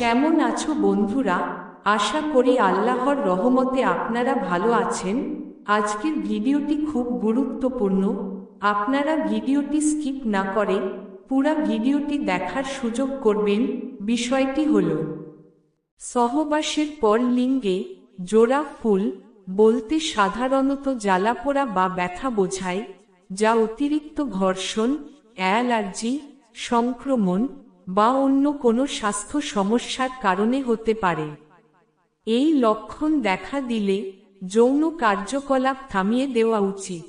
কেমন আছো বন্ধুরা? আশা করি আল্লাহর রহমতে আপনারা ভালো আছেন। আজকের ভিডিওটি খুব গুরুত্বপূর্ণ। আপনারা ভিডিওটি স্কিপ না করে পুরা ভিডিওটি দেখার সুযোগ করবেন। বিষয়টি হল, সহবাসের পর লিঙ্গে জোড়া ফুল বলতে সাধারণত জ্বালাপোড়া বা ব্যথা বোঝায়, যা অতিরিক্ত ঘর্ষণ, অ্যালার্জি, সংক্রমণ বা অন্য কোনো স্বাস্থ্য সমস্যার কারণে হতে পারে। এই লক্ষণ দেখা দিলে যৌন কার্যকলাপ থামিয়ে দেওয়া উচিত।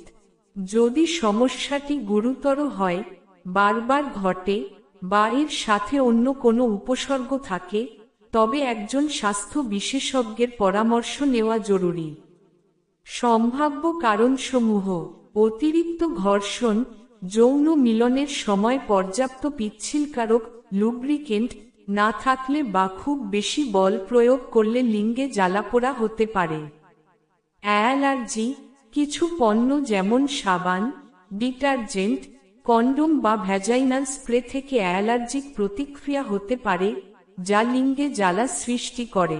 যদি সমস্যাটি গুরুতর হয়, বারবার ঘটে বা এর সাথে অন্য কোনো উপসর্গ থাকে, তবে একজন স্বাস্থ্য বিশেষজ্ঞের পরামর্শ নেওয়া জরুরি। সম্ভাব্য কারণসমূহ, অতিরিক্ত ঘর্ষণ যৌন মিলনের সময় পর্যাপ্ত পিচ্ছিলকারক লুব্রিকেন্ট না থাকলে বা খুব বেশি বল প্রয়োগ করলে লিঙ্গে জ্বালাপোড়া হতে পারে। অ্যালার্জি, কিছু পণ্য যেমন সাবান, ডিটারজেন্ট, কন্ডোম বা ভ্যাজাইনাল স্প্রে থেকে অ্যালার্জিক প্রতিক্রিয়া হতে পারে, যা লিঙ্গে জ্বালা সৃষ্টি করে।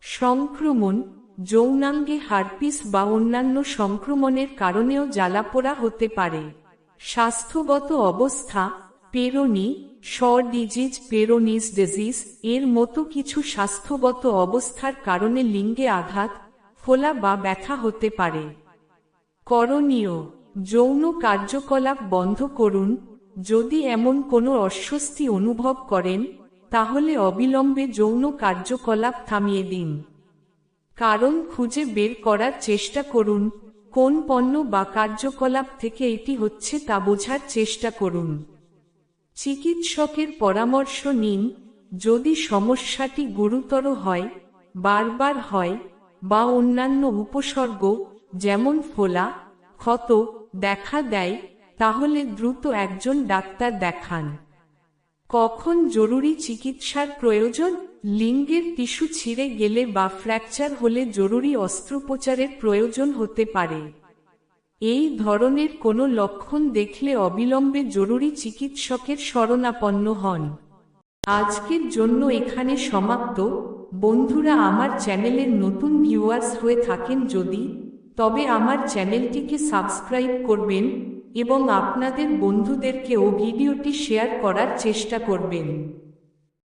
সংক্রমণ, যৌনাঙ্গে হারপিস বা অন্যান্য সংক্রমণের কারণেও জ্বালাপোড়া হতে পারে। স্বাস্থ্যগত অবস্থা, Peyronie's disease Peyronie's disease, এর মতো কিছু স্বাস্থ্যগত অবস্থার কারণে লিঙ্গে আঘাত, ফোলা বা ব্যথা হতে পারে। করণীয়, যৌন কার্যকলাপ বন্ধ করুন। যদি এমন কোনো অস্বস্তি অনুভব করেন, তাহলে অবিলম্বে যৌন কার্যকলাপ থামিয়ে দিন। কারণ খুঁজে বের করার চেষ্টা করুন। কোন পণ্য বা কার্যকলাপ থেকে এটি হচ্ছে তা বোঝার চেষ্টা করুন। চিকিৎসকের পরামর্শ নিন, যদি সমস্যাটি গুরুতর হয়, বারবার হয়, বা অন্যান্য উপসর্গ, যেমন ফোলা, ক্ষত দেখা দেয়, তাহলে দ্রুত একজন ডাক্তার দেখান। কখন জরুরি চিকিৎসার প্রয়োজন? লিঙ্গের টিস্যু ছিঁড়ে গেলে বা ফ্র্যাকচার হলে জরুরি অস্ত্রোপচারের প্রয়োজন হতে পারে। এই ধরনের কোনো লক্ষণ দেখলে অবিলম্বে জরুরি চিকিৎসকের শরণাপন্ন হন। আজকের জন্য এখানে সমাপ্ত। বন্ধুরা, আমার চ্যানেলের নতুন ভিউয়ার্স হয়ে থাকেন যদি, তবে আমার চ্যানেলটিকে সাবস্ক্রাইব করবেন এবং আপনাদের বন্ধুদেরকেও ভিডিওটি শেয়ার করার চেষ্টা করবেন।